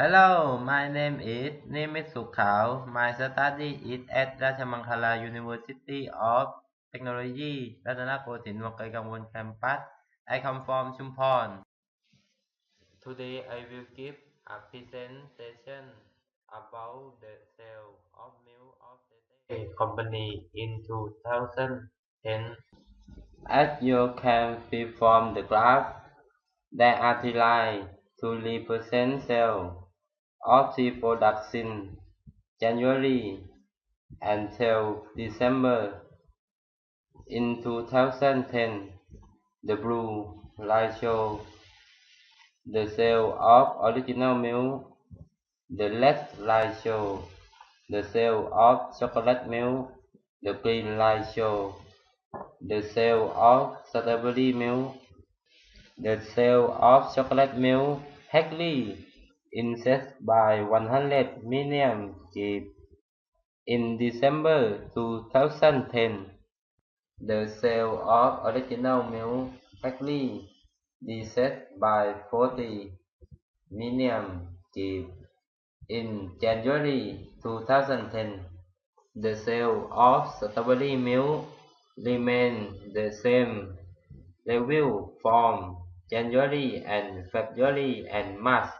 Hello, my name is Nimit สุขขาว My study is at Rajamangala University of Technology, Ratanakosin Wakaigamon campus. I come from ชุมพร Today I will give a presentation about the sale of milk of the day company in 2010. As you can see from the graph, three lines to represent sales of the products in January until December. In 2010, the blue line shows the sale of original milk. The red line shows the sale of chocolate milk. The green line shows the sale of strawberry milk. The sale of chocolate milk heavily increased by 100 million sheep in December 2010. The sale of original milk heavily decreased by 40 million sheep in January 2010. The sale of strawberry milk remained the same They will form January and February and March.